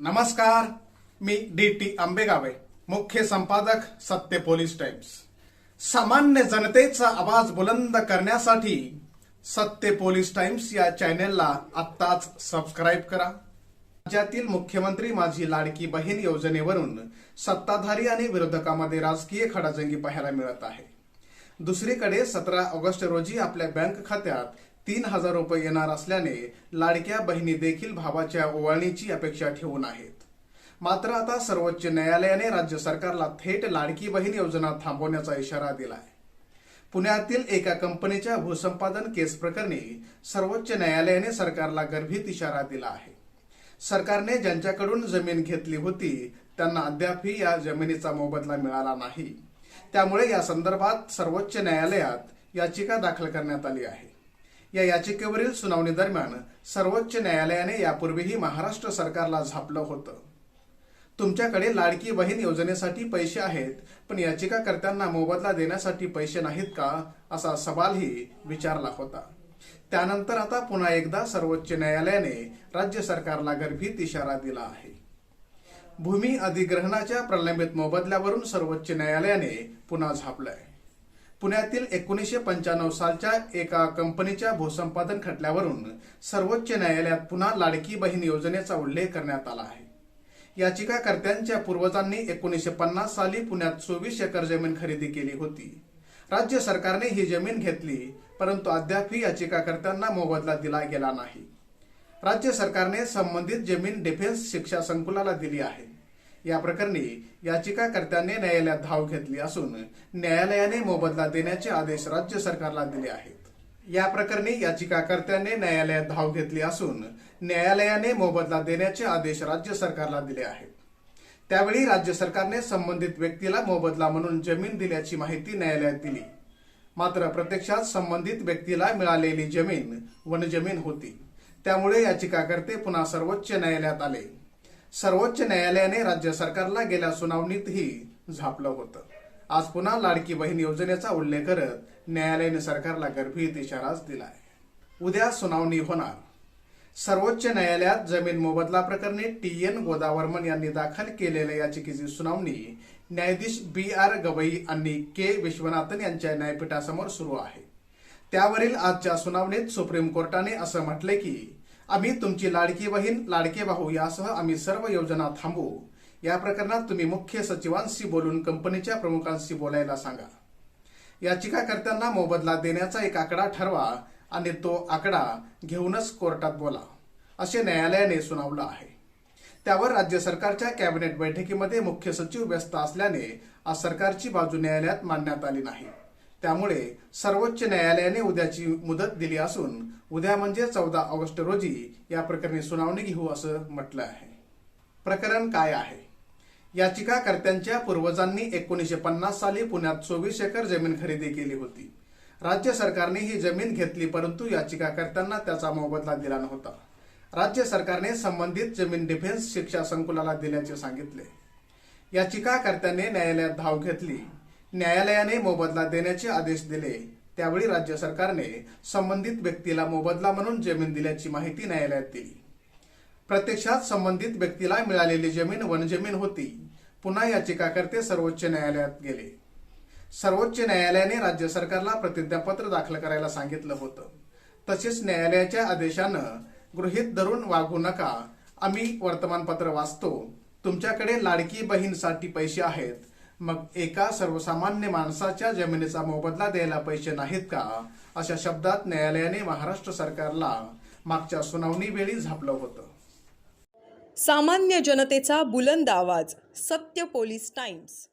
नमस्कार मी D T आंबेगावे मुख्य संपादक सत्य पोलीस टाइम्स. सामान्य जनतेचा आवाज बुलंद करण्यासाठी सत्य पोलीस टाइम्स या चॅनेलला आत्ताच सबस्क्राईब करा. राज्यातील मुख्यमंत्री माझी लाडकी बहीण योजनेवरून सत्ताधारी आणि विरोधकामध्ये राजकीय खडाजंगी पाहायला मिळत आहे. दुसरीकडे सतरा ऑगस्ट रोजी आपल्या बँक खात्यात तीन हजार रुपये येणार असल्याने लाडक्या बहिणी देखील भावाच्या ओवाळणीची अपेक्षा ठेवून आहेत. मात्र आता सर्वोच्च न्यायालयाने राज्य सरकारला थेट लाडकी बहीण योजना थांबवण्याचा इशारा दिलाय. पुण्यातील एका कंपनीच्या भूसंपादन केस प्रकरणी सर्वोच्च न्यायालयाने सरकारला गर्भित इशारा दिला आहे. सरकारने ज्यांच्याकडून जमीन घेतली होती त्यांना अद्यापही या जमिनीचा मोबदला मिळाला नाही. त्यामुळे या संदर्भात सर्वोच्च न्यायालयात याचिका दाखल करण्यात आली आहे. या याचिकेवरील सुनावणी दरम्यान सर्वोच्च न्यायालयाने यापूर्वीही महाराष्ट्र सरकारला झापलं होतं. तुमच्याकडे लाडकी बहीण योजनेसाठी पैसे आहेत पण याचिकाकर्त्यांना मोबदला देण्यासाठी पैसे नाहीत का असा सवालही विचारला होता. त्यानंतर आता पुन्हा एकदा सर्वोच्च न्यायालयाने राज्य सरकारला गर्भित इशारा दिला आहे. भूमी अधिग्रहणाच्या प्रलंबित मोबदल्यावरून सर्वोच्च न्यायालयाने पुन्हा झापलंय. पुण्यातील एकोणीसशे पंच्याण्णव सालच्या एका कंपनीच्या भूसंपादन खटल्यावरून सर्वोच्च न्यायालयात पुन्हा लाडकी बहीण योजनेचा उल्लेख करण्यात आला आहे. याचिकाकर्त्यांच्या पूर्वजांनी एकोणीसशे पन्नास साली पुण्यात चोवीस एकर जमीन खरेदी केली होती. राज्य सरकारने ही जमीन घेतली परंतु अद्यापही याचिकाकर्त्यांना मोबदला दिला गेला नाही. राज्य सरकारने संबंधित जमीन डिफेन्स शिक्षा संकुलाला दिली आहे. या प्रकरणी याचिकाकर्त्यांनी न्यायालयात धाव घेतली असून न्यायालयाने मोबदला देण्याचे आदेश राज्य सरकारला दिले आहेत. या प्रकरणी याचिकाकर्त्यांनी न्यायालयात धाव घेतली असून न्यायालयाने मोबदला देण्याचे आदेश राज्य सरकारला दिले आहेत. त्यावेळी राज्य सरकारने संबंधित व्यक्तीला मोबदला म्हणून जमीन दिल्याची माहिती न्यायालयात दिली. मात्र प्रत्यक्षात संबंधित व्यक्तीला मिळालेली जमीन वनजमीन होती. त्यामुळे याचिकाकर्ते पुन्हा सर्वोच्च न्यायालयात आले. सर्वोच्च न्यायालयाने राज्य सरकारला गेल्या सुनावणीतही झापलं होतं. आज पुन्हा लाडकी बहीण योजनेचा उल्लेख करत न्यायालयाने सरकारला गर्भित इशाराच दिलाय. उद्या सुनावणी होणार. सर्वोच्च न्यायालयात जमीन मोबदला प्रकरणी टी एन गोदावर्मन यांनी दाखल केलेल्या याचिकेची सुनावणी न्यायाधीश बी आर गवई आणि के विश्वनाथन यांच्या न्यायपीठासमोर सुरू आहे. त्यावरील आजच्या सुनावणीत सुप्रीम कोर्टाने असं म्हटले की आम्ही तुमची लाडकी बहीण लाडके भाऊ यासह आम्ही सर्व योजना थांबवू. या प्रकरणात तुम्ही मुख्य सचिवांशी बोलून कंपनीच्या प्रमुखांशी बोलायला सांगा. याचिकाकर्त्यांना मोबदला देण्याचा एक आकडा ठरवा आणि तो आकडा घेऊनच कोर्टात बोला असे न्यायालयाने सुनावलं आहे. त्यावर राज्य सरकारच्या कॅबिनेट बैठकीमध्ये मुख्य सचिव व्यस्त असल्याने आज सरकारची बाजू न्यायालयात मांडण्यात आली नाही. त्यामुळे सर्वोच्च न्यायालयाने उद्याची मुदत दिली असून उद्या म्हणजे चौदा ऑगस्ट रोजी या प्रकरणी सुनावणी घेऊ असं म्हटलं आहे. प्रकरण काय आहे? याचिकाकर्त्यांच्या पूर्वजांनी एकोणीसशे पन्नास साली पुण्यात चोवीस एकर जमीन खरेदी केली होती. राज्य सरकारने ही जमीन घेतली परंतु याचिकाकर्त्यांना त्याचा मोबदला दिला नव्हता. राज्य सरकारने संबंधित जमीन डिफेन्स शिक्षा संकुलाला दिल्याचे सांगितले. याचिकाकर्त्याने न्यायालयात धाव घेतली. न्यायालयाने मोबदला देण्याचे आदेश दिले. त्यावेळी राज्य सरकारने संबंधित व्यक्तीला मोबदला म्हणून जमीन दिल्याची माहिती न्यायालयात दिली प्रत्यक्षात संबंधित व्यक्तीला मिळालेली जमीन वनजमीन होती. पुन्हा याचिकाकर्ते सर्वोच्च न्यायालयात गेले. सर्वोच्च न्यायालयाने राज्य सरकारला प्रतिज्ञापत्र दाखल करायला सांगितलं होतं. तसेच न्यायालयाच्या आदेशानं गृहीत धरून वागू नका. आम्ही वर्तमानपत्र वाचतो. तुमच्याकडे लाडकी बहीणसाठी पैसे आहेत. मग एका सर्वसामान्य माणसाच्या जमिनीचा मोबदला द्यायला पैसे नाहीत का? अशा शब्दात न्यायालयाने महाराष्ट्र सरकारला मागच्या सुनावणी वेळी झापलं होतं. सामान्य जनतेचा बुलंद आवाज सत्य पोलीस टाइम्स.